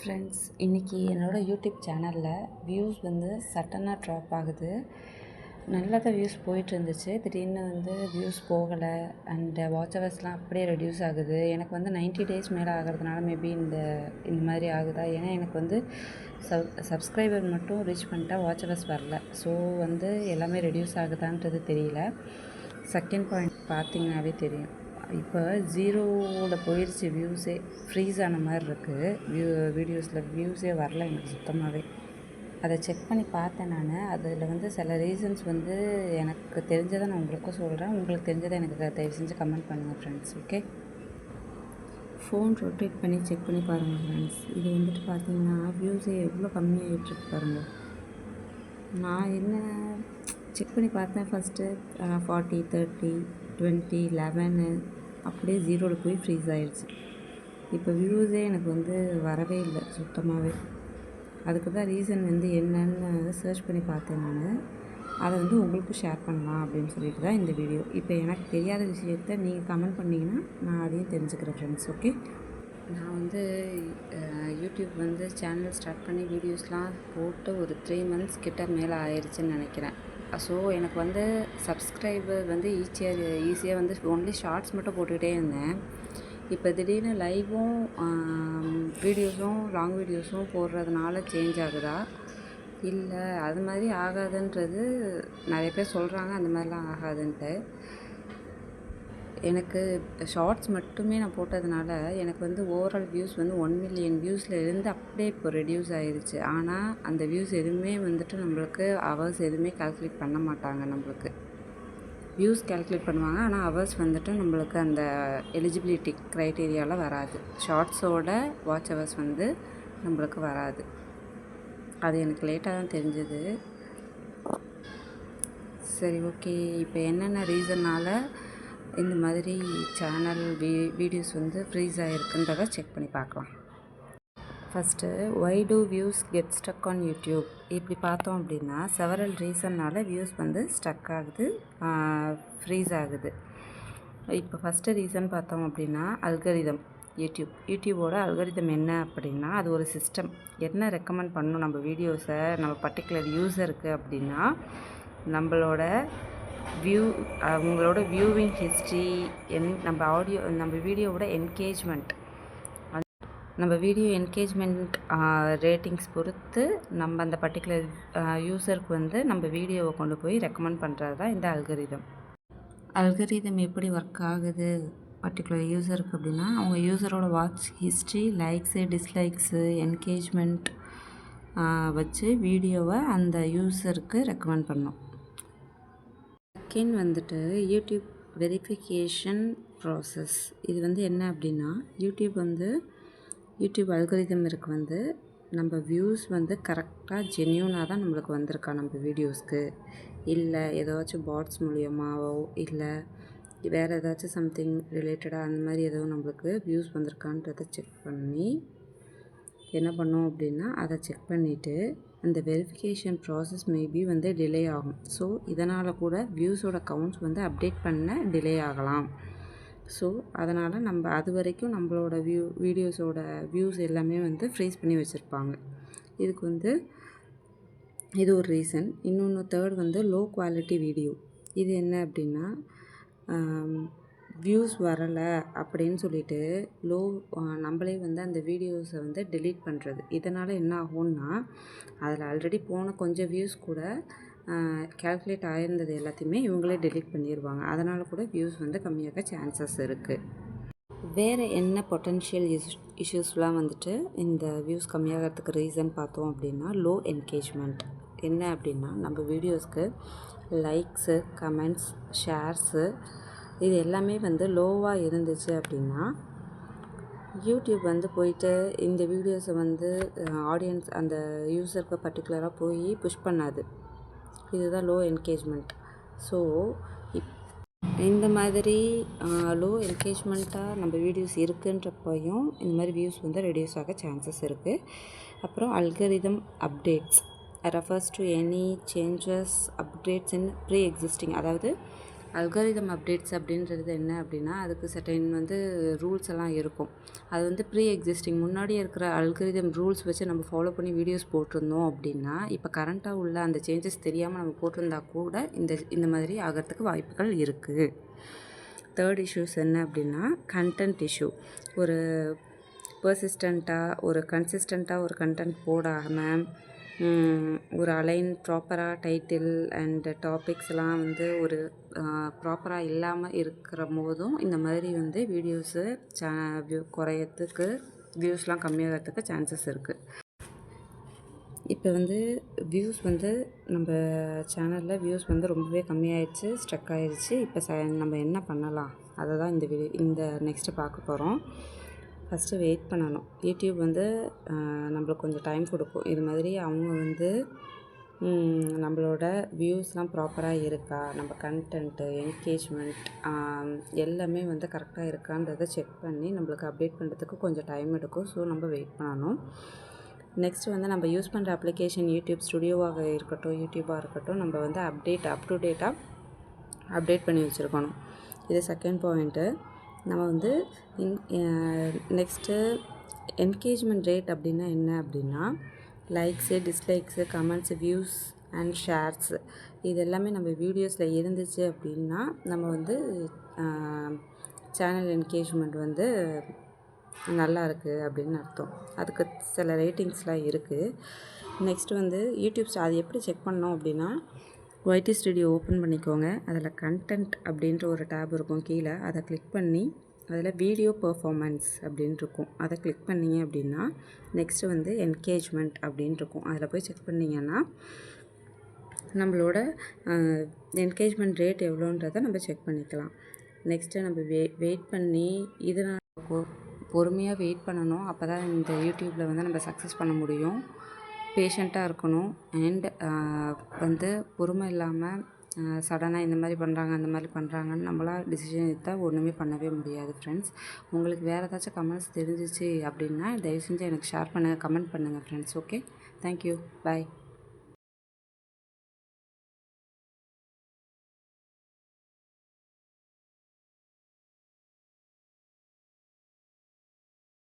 Friends இன்றைக்கி என்னோடய YouTube சேனலில் வியூஸ் வந்து சட்டனாக ட்ராப் ஆகுது. நல்லா தான் வியூஸ் போயிட்டு இருந்துச்சு திடீர்னு வந்து வியூஸ் போகலை. அண்டு வாட்ச் ஹவர்ஸ்லாம் அப்படியே ரெடியூஸ் ஆகுது. எனக்கு வந்து 90 டேஸ் மேலே ஆகிறதுனால மேபி இந்த இந்த மாதிரி ஆகுதா? ஏன்னா எனக்கு வந்து சப் சப்ஸ்கிரைபர் மட்டும் ரீச் பண்ணிட்டா வாட்ச் ஹவர்ஸ் வரல. ஸோ வந்து எல்லாமே ரெடியூஸ் ஆகுதான்றது தெரியல. செகண்ட் பாயிண்ட் பார்த்தீங்கன்னாவே தெரியும். இப்போ ஜீரோவில் போயிடுச்சு வியூஸே ஃப்ரீஸ் ஆன மாதிரி இருக்குது வியூ வீடியோஸில் வியூஸே வரல எனக்கு சுத்தமாகவே அதை செக் பண்ணி பார்த்தேன் நான். அதில் வந்து சில ரீசன்ஸ் வந்து எனக்கு தெரிஞ்சதை நான் உங்களுக்கும் சொல்கிறேன் உங்களுக்கு தெரிஞ்சதை எனக்கு தயவு செஞ்சு கமெண்ட் பண்ணுங்கள் ஃப்ரெண்ட்ஸ் ஓகே ஃபோன் ரொட்டேட் பண்ணி செக் பண்ணி பாருங்கள் ஃப்ரெண்ட்ஸ் இது வந்துட்டு பார்த்தீங்கன்னா வியூஸே எவ்வளோ கம்மியாகிட்டுருக்கு பாருங்கள் நான் என்ன செக் பண்ணி பார்த்தேன் first forty thirty twenty eleven அப்படியே ஜீரோவில் போய் ஃப்ரீஸ் ஆகிடுச்சு இப்போ வியூஸே எனக்கு வந்து வரவே இல்லை சுத்தமாகவே அதுக்கு தான் ரீசன் வந்து என்னன்னு சர்ச் பண்ணி பார்த்தேன் நான். அதை வந்து உங்களுக்கும் ஷேர் பண்ணலாம் அப்படின்னு சொல்லிட்டு தான் இந்த வீடியோ இப்போ எனக்கு தெரியாத விஷயத்த நீங்கள் கமெண்ட் பண்ணிங்கன்னா நான் அதையும் தெரிஞ்சுக்கிறேன் ஃப்ரெண்ட்ஸ் ஓகே நான் வந்து யூடியூப் வந்து சேனல் ஸ்டார்ட் பண்ணி வீடியோஸ்லாம் போட்டு ஒரு த்ரீ மந்த்ஸ் கிட்ட மேலே ஆயிடுச்சுன்னு நினைக்கிறேன். ஸோ எனக்கு வந்து சப்ஸ்கிரைபர் வந்து ஈஸியாக ஈஸியாக வந்து ஒன்லி ஷார்ட்ஸ் மட்டும் போட்டுக்கிட்டே இருந்தேன். இப்போ திடீர்னு லைவும் வீடியோஸும் லாங் வீடியோஸும் போடுறதுனால சேஞ்ச் ஆகுதா? இல்லை அது மாதிரி ஆகாதுன்றது நிறைய பேர் சொல்கிறாங்க அந்த மாதிரிலாம் ஆகாதுன்ட்டு. எனக்கு ஷார்ட்ஸ் மட்டுமே நான் போட்டதுனால எனக்கு வந்து ஓவரால் வியூஸ் வந்து ஒன் மில்லியன் வியூஸில் இருந்து அப்படியே இப்போ ரெடியூஸ் ஆகிருச்சு ஆனால் அந்த வியூஸ் எதுவுமே வந்துட்டு நம்மளுக்கு அவர்ஸ் எதுவுமே கால்குலேட் பண்ண மாட்டாங்க நம்மளுக்கு. வியூஸ் கால்குலேட் பண்ணுவாங்க ஆனால் ஹவர்ஸ் வந்துட்டு நம்மளுக்கு அந்த எலிஜிபிலிட்டி க்ரைட்டீரியாவில் வராது. ஷார்ட்ஸோட வாட்ச் ஹவர்ஸ் வந்து நம்மளுக்கு வராது. அது எனக்கு லேட்டாக தான் தெரிஞ்சது. சரி ஓகே இப்போ என்னென்ன ரீசன்னால் இந்த மாதிரி சேனல் வீ வீடியோஸ் வந்து ஃப்ரீஸ் ஆகிருக்குன்றதை செக் பண்ணி பார்க்கலாம். First why do views get stuck on YouTube இப்படி பார்த்தோம் அப்படின்னா செவரல் ரீசன்னால் வியூஸ் வந்து ஸ்டக் ஆகுது ஃப்ரீஸ் ஆகுது. இப்போ ஃபஸ்ட்டு ரீசன் பார்த்தோம் அப்படின்னா அல்கரிதம் யூடியூப் யூடியூபோட அல்கரிதம் என்ன அப்படின்னா அது ஒரு சிஸ்டம் என்ன ரெக்கமெண்ட் பண்ணணும்? நம்ம வீடியோஸை நம்ம பர்டிகுலர் யூஸருக்கு அப்படின்னா நம்மளோட வியூ அவங்களோட வியூவிங் ஹிஸ்ட்ரி என் நம்ம ஆடியோ நம்ம வீடியோவோட என்கேஜ்மெண்ட் நம்ம வீடியோ என்கேஜ்மெண்ட் ரேட்டிங்ஸ் பொறுத்து நம்ம அந்த பர்டிகுலர் யூசருக்கு வந்து நம்ம வீடியோவை கொண்டு போய் ரெக்கமெண்ட் பண்ணுறது தான் இந்த அல்கரிதம் அல்கரிதம் எப்படி ஒர்க் ஆகுது பர்டிகுலர் யூசருக்கு அப்படின்னா அவங்க யூசரோட watch history likes dislikes engagement வச்சு வீடியோவை அந்த யூசருக்கு ரெக்கமெண்ட் பண்ணோம். செகண்ட் வந்துட்டு யூடியூப் வெரிஃபிகேஷன் ப்ராசஸ் இது வந்து என்ன அப்படின்னா யூடியூப் வந்து யூடியூப் அல்கரிதம் இருக்கு வந்து நம்ம வியூஸ் வந்து கரெக்டாக ஜென்யூனாக தான் நம்மளுக்கு வந்திருக்கா நம்ம வீடியோஸ்க்கு இல்லை ஏதாச்சும் பாட்ஸ் மூலியமாவோ இல்லை வேறு ஏதாச்சும் சம்திங் ரிலேட்டடாக அந்த மாதிரி ஏதோ நம்மளுக்கு வியூஸ் வந்திருக்கான்றதை செக் பண்ணி என்ன பண்ணோம் அப்படின்னா அதை செக் பண்ணிவிட்டு அந்த வெரிஃபிகேஷன் ப்ராசஸ் மேபி வந்து டிலே ஆகும். ஸோ இதனால் கூட வியூஸோட கவுண்ட்ஸ் வந்து அப்டேட் பண்ண டிலே ஆகலாம். ஸோ அதனால் நம்ம அது வரைக்கும் நம்மளோட வியூ வீடியோஸோட வியூஸ் எல்லாமே வந்து ஃப்ரீஸ் பண்ணி வச்சுருப்பாங்க. இதுக்கு வந்து இது ஒரு ரீசன் இன்னொன்று தேர்ட் வந்து லோ குவாலிட்டி வீடியோ இது என்ன அப்படின்னா வியூஸ் வரலை அப்படின்னு சொல்லிட்டு லோ நம்மளே வந்து அந்த வீடியோஸை வந்து டெலீட் பண்ணுறது இதனால் என்ன ஆகும்னா அதில் ஆல்ரெடி போன கொஞ்சம் வியூஸ் கூட கேல்குலேட் ஆயிருந்தது எல்லாத்தையுமே இவங்களே டெலீட் பண்ணிடுவாங்க அதனால் கூட வியூஸ் வந்து கம்மியாக சான்சஸ் இருக்குது வேறு என்ன பொட்டன்ஷியல் இஸ் இஷ்யூஸ்லாம் வந்துட்டு இந்த வியூஸ் கம்மியாகிறதுக்கு ரீசன் பார்த்தோம் அப்படின்னா லோ என்கேஜ்மெண்ட் என்ன அப்படின்னா நம்ம வீடியோஸ்க்கு லைக்ஸு கமெண்ட்ஸ் ஷேர்ஸு இது எல்லாமே வந்து லோவாக இருந்துச்சு அப்படின்னா யூடியூப் வந்து போயிட்டு இந்த வீடியோஸை வந்து ஆடியன்ஸ் அந்த யூஸருக்கு பர்டிகுலராக போய் புஷ் பண்ணாது. இதுதான் லோ என்கேஜ்மெண்ட் ஸோ இப் இந்த மாதிரி லோ என்கேஜ்மெண்ட்டாக நம்ம வீடியோஸ் இருக்குன்றப்பையும் இந்த மாதிரி வியூஸ் வந்து ரெடியூஸ் ஆக சான்சஸ் இருக்குது அப்புறம் algorithm updates refers to any changes updates in pre existing அதாவது அல்காரிதம் அப்டேட்ஸ் அப்படின்றது என்ன அப்படின்னா அதுக்கு சர்டைன் வந்து ரூல்ஸ் எல்லாம் இருக்கும். அது வந்து ப்ரீ எக்ஸிஸ்டிங் முன்னாடி இருக்கிற அல்காரிதம் ரூல்ஸ் வச்சு நம்ம ஃபாலோ பண்ணி வீடியோஸ் போட்டிருந்தோம் அப்படின்னா இப்போ கரண்ட்டாக உள்ள அந்த சேஞ்சஸ் தெரியாமல் நம்ம போட்டிருந்தா கூட இந்த இந்த மாதிரி ஆகிறதுக்கு வாய்ப்புகள் இருக்குது தேர்ட் இஷ்யூஸ் என்ன அப்படின்னா கண்டென்ட் இஷ்யூ ஒரு பர்சிஸ்டண்ட்டாக ஒரு கன்சிஸ்டண்ட்டாக ஒரு கண்டென்ட் போடாமல் ஒரு அலைன் ப்ராப்பராக டைட்டில் அண்ட் டாபிக்ஸ்லாம் வந்து ஒரு ப்ராப்பராக இல்லாமல் இருக்கிற போதும் இந்த மாதிரி வந்து வீடியோஸு சே வியூ குறையறதுக்கு வியூஸ்லாம் கம்மியாகிறதுக்கு சான்சஸ் இருக்குது இப்போ வந்து வியூஸ் வந்து நம்ம சேனலில் வியூஸ் வந்து ரொம்பவே கம்மியாயிடுச்சு ஸ்ட்ரக் ஆயிடுச்சு. இப்போ ச நம்ம என்ன பண்ணலாம்? அதை தான் இந்த வீடியோ இந்த நெக்ஸ்ட்டு பார்க்க போகிறோம் ஃபஸ்ட்டு வெயிட் பண்ணணும். யூடியூப் வந்து நம்மளுக்கு கொஞ்சம் டைம் கொடுக்கும். இது மாதிரி அவங்க வந்து நம்மளோட வியூஸ்லாம் ப்ராப்பராக இருக்கா? நம்ம கண்டென்ட்டு என்கேஜ்மெண்ட் எல்லாமே வந்து கரெக்டாக இருக்கான்றதை செக் பண்ணி நம்மளுக்கு அப்டேட் பண்ணுறதுக்கு கொஞ்சம் டைம் எடுக்கும். ஸோ நம்ம வெயிட் பண்ணணும். நெக்ஸ்ட் வந்து நம்ம யூஸ் பண்ணுற அப்ளிகேஷன் யூடியூப் ஸ்டுடியோவாக இருக்கட்டும் யூடியூபாக இருக்கட்டும் நம்ம வந்து அப்டேட் அப் டு டேட்டாக அப்டேட் பண்ணி வச்சுருக்கணும். இது செகண்ட் பாயிண்ட்டு. நம்ம வந்து இன் நெக்ஸ்ட்டு என்கேஜ்மெண்ட் ரேட் அப்படின்னா என்ன அப்படின்னா likes dislikes comments views and shares இது எல்லாமே நம்ம வீடியோஸில் இருந்துச்சு அப்படின்னா நம்ம வந்து சேனல் என்கேஜ்மெண்ட் வந்து நல்லா இருக்குது அப்படின்னு அர்த்தம். அதுக்கு சில ரேட்டிங்ஸ்லாம் இருக்குது நெக்ஸ்ட் வந்து யூடியூப்ஸ் அது எப்படி செக் பண்ணோம் அப்படின்னா ஒய்டி ஸ்டுடியோ ஓப்பன் பண்ணிக்கோங்க. அதில் கண்டென்ட் அப்படின்ற ஒரு டேப் இருக்கும் கீழே. அதை கிளிக் பண்ணி அதில் வீடியோ பெர்ஃபார்மன்ஸ் அப்படின்ட்டு இருக்கும். அதை கிளிக் பண்ணீங்க அப்படின்னா நெக்ஸ்ட்டு வந்து என்கேஜ்மெண்ட் அப்படின்ட்டு இருக்கும். அதில் போய் செக் பண்ணிங்கன்னா நம்மளோட என்கேஜ்மெண்ட் ரேட் எவ்வளோன்றதை நம்ம செக் பண்ணிக்கலாம். நெக்ஸ்ட்டு நம்ம வெ வெயிட் பண்ணி இதனால் பொறுமையாக வெயிட் பண்ணணும். அப்போ தான் இந்த யூடியூப்பில் வந்து நம்ம சக்ஸஸ் பண்ண முடியும். பேஷண்ட்டாக இருக்கணும். அண்ட் வந்து பொறுமை இல்லாமல் சடனாக இந்த மாதிரி பண்ணுறாங்க அந்த மாதிரி பண்ணுறாங்கன்னு நம்மளா டிசிஷன் எடுத்தால் ஒன்றுமே பண்ணவே முடியாது ஃப்ரெண்ட்ஸ் உங்களுக்கு வேறு ஏதாச்சும் கமெண்ட்ஸ் தெரிஞ்சிச்சு அப்படின்னா தயவு செஞ்சு எனக்கு ஷேர் பண்ணுங்கள் கமெண்ட் பண்ணுங்கள் ஃப்ரெண்ட்ஸ் ஓகே தேங்க்யூ பாய்